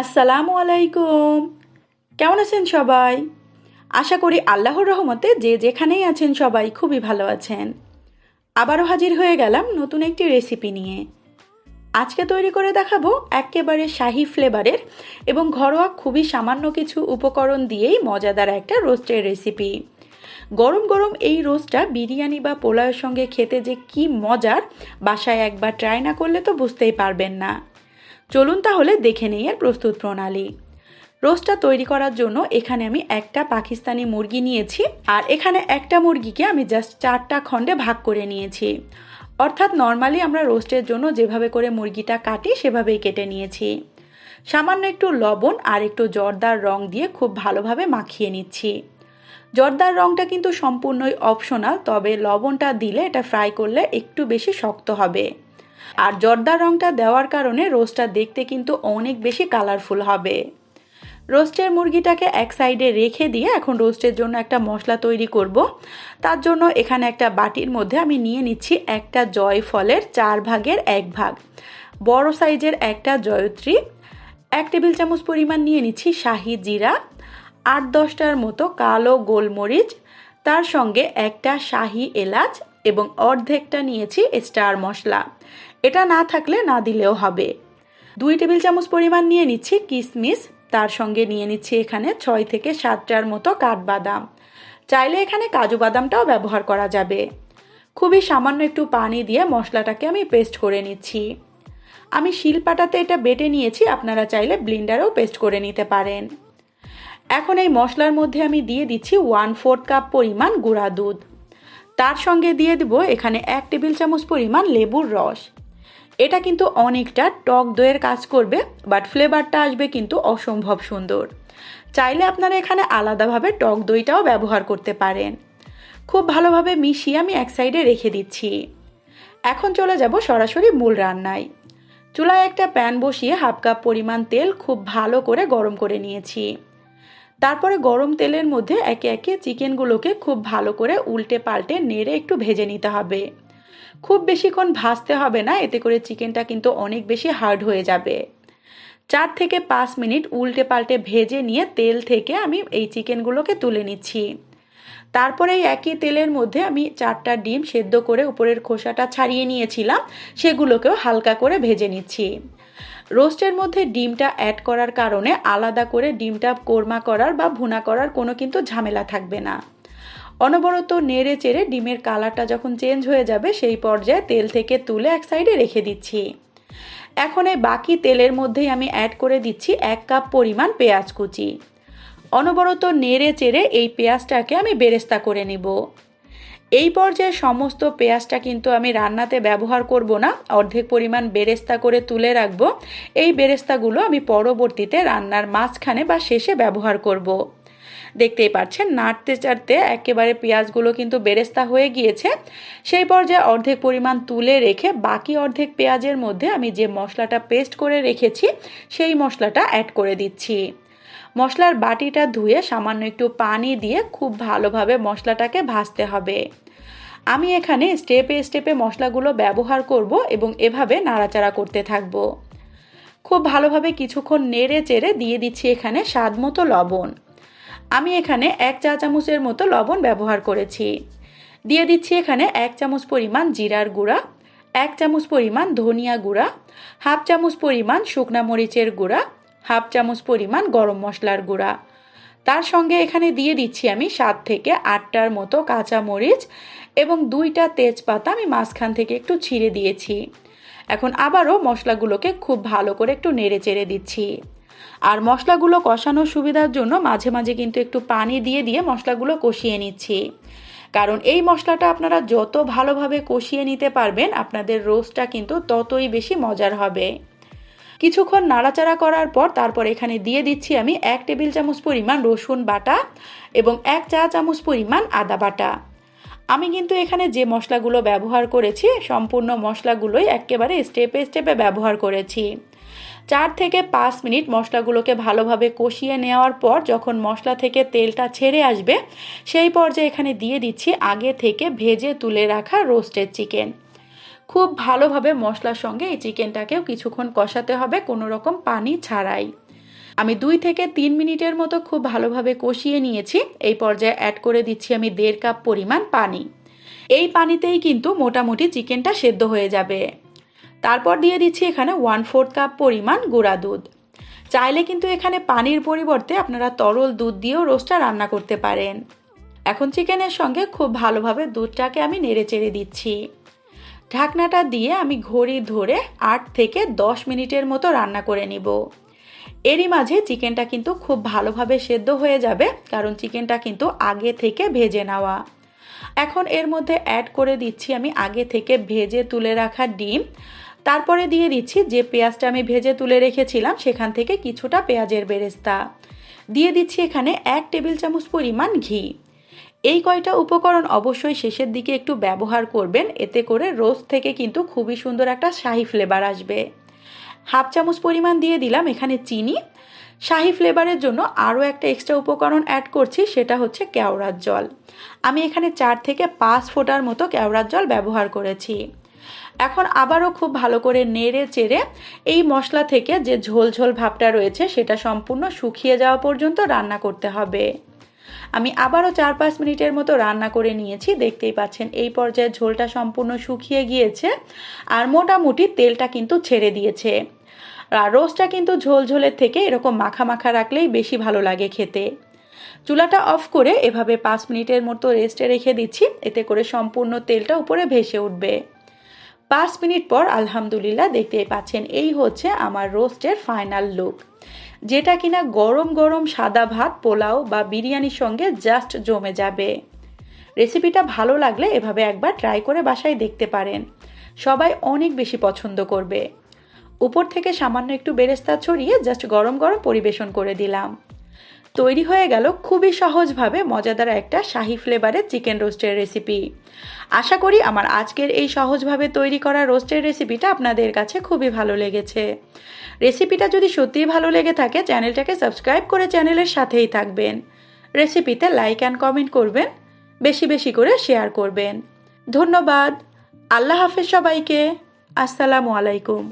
আসসালামু আলাইকুম। কেমন আছেন সবাই? আশা করি আল্লাহর রহমতে যে যেখানেই আছেন সবাই খুবই ভালো আছেন। আবারও হাজির হয়ে গেলাম নতুন একটি রেসিপি নিয়ে। আজকে তৈরি করে দেখাবো একেবারে শাহি ফ্লেভারের এবং ঘরোয়া খুবই সামান্য কিছু উপকরণ দিয়েই মজাদার একটা রোস্টের রেসিপি। গরম গরম এই রোস্টটা বিরিয়ানি বা পোলাওয়ের সঙ্গে খেতে যে কি মজার, বাসায় একবার ট্রাই না করলে তো বুঝতেই পারবেন না। চলুন তাহলে দেখে নেই এর প্রস্তুত প্রণালী। রোস্টটা তৈরি করার জন্য এখানে আমি একটা পাকিস্তানি মুরগি নিয়েছি আর এখানে একটা মুরগিকে আমি জাস্ট চারটা খণ্ডে ভাগ করে নিয়েছি। অর্থাৎ নর্মালি আমরা রোস্টের জন্য যেভাবে করে মুরগিটা কাটি সেভাবেই কেটে নিয়েছি। সামান্য একটু লবণ আর একটু জর্দার রং দিয়ে খুব ভালোভাবে মাখিয়ে নিচ্ছি। জর্দার রংটা কিন্তু সম্পূর্ণই অপশনাল তবে লবণটা দিলে এটা ফ্রাই করলে একটু বেশি শক্ত হবে। আর জর্দার রংটা দেওয়ার কারণে রোস্টটা দেখতে কিন্তু অনেক বেশি কালারফুল হবে। রোস্টের মুরগিটাকে এক সাইডে রেখে দিয়ে এখন রোস্টের জন্য একটা মশলা তৈরি করব। তার জন্য এখানে একটা বাটির মধ্যে আমি নিয়ে নিচ্ছি একটা জয়ফলের চার ভাগের এক ভাগ। বড় সাইজের একটা জয়ত্রী, এক টেবিল চামচ পরিমাণ নিয়ে নিচ্ছি শাহি জিরা, আট দশটার মতো কালো গোলমরিচ, তার সঙ্গে একটা শাহি এলাচ এবং অর্ধেকটা নিয়েছি স্টার মশলা। এটা না থাকলে না দিলেও হবে। দুই টেবিল চামচ পরিমাণ নিয়ে নিচ্ছি কিশমিশ তার সঙ্গে নিয়ে নিচ্ছি এখানে ছয় থেকে সাতটার মতো কাঠবাদাম। চাইলে এখানে কাজু বাদামটাও ব্যবহার করা যাবে। খুবই সামান্য একটু পানি দিয়ে মশলাটাকে আমি পেস্ট করে নিচ্ছি। আমি শিলপাটাতে এটা বেটে নিয়েছি, আপনারা চাইলে ব্লিন্ডারেও পেস্ট করে নিতে পারেন। এখন এই মশলার মধ্যে আমি দিয়ে দিচ্ছি ওয়ান ফোর্থ কাপ পরিমাণ গুঁড়া দুধ। তার সঙ্গে দিয়ে দেব এখানে এক টেবিল চামচ পরিমাণ লেবুর রস। এটা কিন্তু অনেকটা টক দইয়ের কাজ করবে বাট ফ্লেভারটা আসবে কিন্তু অসম্ভব সুন্দর। চাইলে আপনারা এখানে আলাদাভাবে টক দইটাও ব্যবহার করতে পারেন। খুব ভালোভাবে মিশিয়ে আমি এক সাইডে রেখে দিচ্ছি। এখন চলে যাব সরাসরি মূল রান্নায়। চুলায় একটা প্যান বসিয়ে হাফ কাপ পরিমাণ তেল খুব ভালো করে গরম করে নিয়েছি। তারপরে গরম তেলের মধ্যে একে একে চিকেনগুলোকে খুব ভালো করে উল্টে পাল্টে নেড়ে একটু ভেজে নিতে হবে। খুব বেশিক্ষণ ভাজতে হবে না, এতে করে চিকেনটা কিন্তু অনেক বেশি হার্ড হয়ে যাবে। চার থেকে পাঁচ মিনিট উল্টে পাল্টে ভেজে নিয়ে তেল থেকে আমি এই চিকেনগুলোকে তুলে নিচ্ছি। তারপরে একই তেলের মধ্যে আমি চারটা ডিম সেদ্ধ করে উপরের খোসাটা ছাড়িয়ে নিয়েছিলাম, সেগুলোকেও হালকা করে ভেজে নিচ্ছি। রোস্টের মধ্যে ডিমটা অ্যাড করার কারণে আলাদা করে ডিমটা কোরমা করার বা ভুনা করার কোনো কিন্তু ঝামেলা থাকবে না। অনবরত নেড়ে চেড়ে ডিমের কালারটা যখন চেঞ্জ হয়ে যাবে, সেই পর্যায়ে তেল থেকে তুলে এক সাইডে রেখে দিচ্ছি। এখন এই বাকি তেলের মধ্যেই আমি অ্যাড করে দিচ্ছি এক কাপ পরিমাণ পেঁয়াজ কুচি। অনবরত নেড়ে চেড়ে এই পেঁয়াজটাকে আমি বেরেস্তা করে নিব। এই পর্যায়ে সমস্ত পেঁয়াজটা কিন্তু আমি রান্নাতে ব্যবহার করব না, অর্ধেক পরিমাণ বেরেস্তা করে তুলে রাখব। এই বেরেস্তাগুলো আমি পরবর্তীতে রান্নার মাঝখানে বা শেষে ব্যবহার করব। দেখতেই পাচ্ছেন, নাড়তে চাড়তে একেবারে পেঁয়াজগুলো কিন্তু বেরেস্তা হয়ে গিয়েছে। সেই পর্যায়ে অর্ধেক পরিমাণ তুলে রেখে বাকি অর্ধেক পেঁয়াজের মধ্যে আমি যে মশলাটা পেস্ট করে রেখেছি, সেই মশলাটা অ্যাড করে দিচ্ছি। মশলার বাটিটা ধুয়ে সামান্য একটু পানি দিয়ে খুব ভালোভাবে মশলাটাকে ভাজতে হবে। আমি এখানে স্টেপে স্টেপে মশলাগুলো ব্যবহার করব এবং এভাবে নাড়াচাড়া করতে থাকব। খুব ভালোভাবে কিছুক্ষণ নেড়ে চেড়ে দিয়ে দিচ্ছি এখানে স্বাদ মতো লবণ। আমি এখানে এক চা চামচের মতো লবণ ব্যবহার করেছি। দিয়ে দিচ্ছি এখানে এক চামচ পরিমাণ জিরার গুঁড়া, এক চামচ পরিমাণ ধনিয়া গুঁড়া, হাফ চামচ পরিমাণ শুকনা মরিচের গুঁড়া হাফ চামচ পরিমাণ গরম মশলার গুঁড়া। তার সঙ্গে এখানে দিয়ে দিচ্ছি আমি সাত থেকে আটটার মতো কাঁচা মরিচ এবং দুইটা তেজপাতা আমি মাঝখান থেকে একটু ছিঁড়ে দিয়েছি। এখন আবারও মশলাগুলোকে খুব ভালো করে একটু নেড়ে চেড়ে দিচ্ছি। আর মশলাগুলো কষানোর সুবিধার জন্য মাঝে মাঝে কিন্তু একটু পানি দিয়ে দিয়ে মশলাগুলো কষিয়ে নিচ্ছি। কারণ এই মশলাটা আপনারা যত ভালোভাবে কষিয়ে নিতে পারবেন, আপনাদের রোস্টটা কিন্তু ততই বেশি মজার হবে। কিছুক্ষণ নাড়াচাড়া করার পর তারপর এখানে দিয়ে দিচ্ছি আমি এক টেবিল চামচ পরিমাণ রসুন বাটা এবং এক চা চামচ পরিমাণ আদা বাটা। আমি কিন্তু এখানে যে মশলাগুলো ব্যবহার করেছি, সম্পূর্ণ মশলাগুলোই একেবারে স্টেপে স্টেপে ব্যবহার করেছি। চার থেকে পাঁচ মিনিট মশলাগুলোকে ভালোভাবে কষিয়ে নেওয়ার পর যখন মশলা থেকে তেলটা ছেড়ে আসবে, সেই পর্যায়ে এখানে দিয়ে দিচ্ছি আগে থেকে ভেজে তুলে রাখা রোস্টেড চিকেন খুব ভালোভাবে মশলার সঙ্গে এই চিকেনটাকেও কিছুক্ষণ কষাতে হবে কোনো রকম পানি ছাড়াই। আমি দুই থেকে তিন মিনিটের মতো খুব ভালোভাবে কষিয়ে নিয়েছি। এই পর্যায়ে অ্যাড করে দিচ্ছি আমি দেড় কাপ পরিমাণ পানি। এই পানিতেই কিন্তু মোটামুটি চিকেনটা সেদ্ধ হয়ে যাবে। তারপর দিয়ে দিচ্ছি এখানে ওয়ান ফোর্থ কাপ পরিমাণ গুঁড়া দুধ। চাইলে কিন্তু এখানে পানির পরিবর্তে আপনারা তরল দুধ দিয়েও রোস্টটা রান্না করতে পারেন। এখন চিকেনের সঙ্গে খুব ভালোভাবে দুধটাকে আমি নেড়ে চেড়ে দিচ্ছি। ঢাকনাটা দিয়ে আমি ঘড়ি ধরে আট থেকে দশ মিনিটের মতো রান্না করে নিব। এরই মাঝে চিকেনটা কিন্তু খুব ভালোভাবে সেদ্ধ হয়ে যাবে, কারণ চিকেনটা কিন্তু আগে থেকে ভেজে নেওয়া। এখন এর মধ্যে অ্যাড করে দিচ্ছি আমি আগে থেকে ভেজে তুলে রাখা ডিম। তারপরে দিয়ে দিচ্ছি যে পেঁয়াজটা আমি ভেজে তুলে রেখেছিলাম, সেখান থেকে কিছুটা পেঁয়াজের বেরেস্তা। দিয়ে দিচ্ছি এখানে এক টেবিল চামচ পরিমাণ ঘি। এই কয়টা উপকরণ অবশ্যই শেষের দিকে একটু ব্যবহার করবেন। এতে করে রোস্ট থেকে কিন্তু খুবই সুন্দর একটা শাহি ফ্লেভার আসবে। হাফ চামচ পরিমাণ দিয়ে দিলাম এখানে চিনি। শাহি ফ্লেভারের জন্য আরও একটা এক্সট্রা উপকরণ অ্যাড করছি, সেটা হচ্ছে কেওড়ার জল। আমি এখানে চার থেকে পাঁচ ফোটার মতো কেওড়ার জল ব্যবহার করেছি। এখন আবারও খুব ভালো করে নেড়ে চেড়ে এই মশলা থেকে যে ঝোল ঝোল ভাবটা রয়েছে, সেটা সম্পূর্ণ শুকিয়ে যাওয়া পর্যন্ত রান্না করতে হবে। আমি আবারও চার পাঁচ মিনিটের মতো রান্না করে নিয়েছি, দেখতেই পাচ্ছেন এই পর্যায়ে ঝোলটা সম্পূর্ণ শুকিয়ে গিয়েছে আর মোটামুটি তেলটা কিন্তু ছেড়ে দিয়েছে। আর রোস্টটা কিন্তু ঝোল ঝোলের থেকে এরকম মাখা মাখা রাখলেই বেশি ভালো লাগে খেতে। চুলাটা অফ করে এভাবে পাঁচ মিনিটের মতো রেস্টে রেখে দিচ্ছি, এতে করে সম্পূর্ণ তেলটা উপরে ভেসে উঠবে। পাঁচ মিনিট পর আলহামদুলিল্লাহ দেখতেই পাচ্ছেন, এই হচ্ছে আমার রোস্টের ফাইনাল লুক। যেটা কিনা গরম গরম সাদা ভাত, পোলাও বা বিরিয়ানির সঙ্গে জাস্ট জমে যাবে। রেসিপিটা ভালো লাগলে এভাবে একবার ট্রাই করে বাসায় দেখতে পারেন। সবাই অনেক বেশি পছন্দ করবে। উপর থেকে সামান্য একটু বেরেস্তা ছড়িয়ে জাস্ট গরম গরম পরিবেশন করে দিলাম। তৈরি হয়ে গেল খুবই সহজভাবে মজাদার একটা শাহি ফ্লেভারের চিকেন রোস্টের রেসিপি আশা করি আমার আজকের এই সহজভাবে তৈরি করা রোস্টের রেসিপিটা আপনাদের কাছে খুবই ভালো লেগেছে। রেসিপিটা যদি সত্যিই ভালো লেগে থাকে চ্যানেলটাকে সাবস্ক্রাইব করে চ্যানেলের সাথেই থাকবেন। রেসিপিতে লাইক অ্যান্ড কমেন্ট করবেন, বেশি বেশি করে শেয়ার করবেন। ধন্যবাদ। আল্লাহ হাফেজ সবাইকে। আসসালামু আলাইকুম।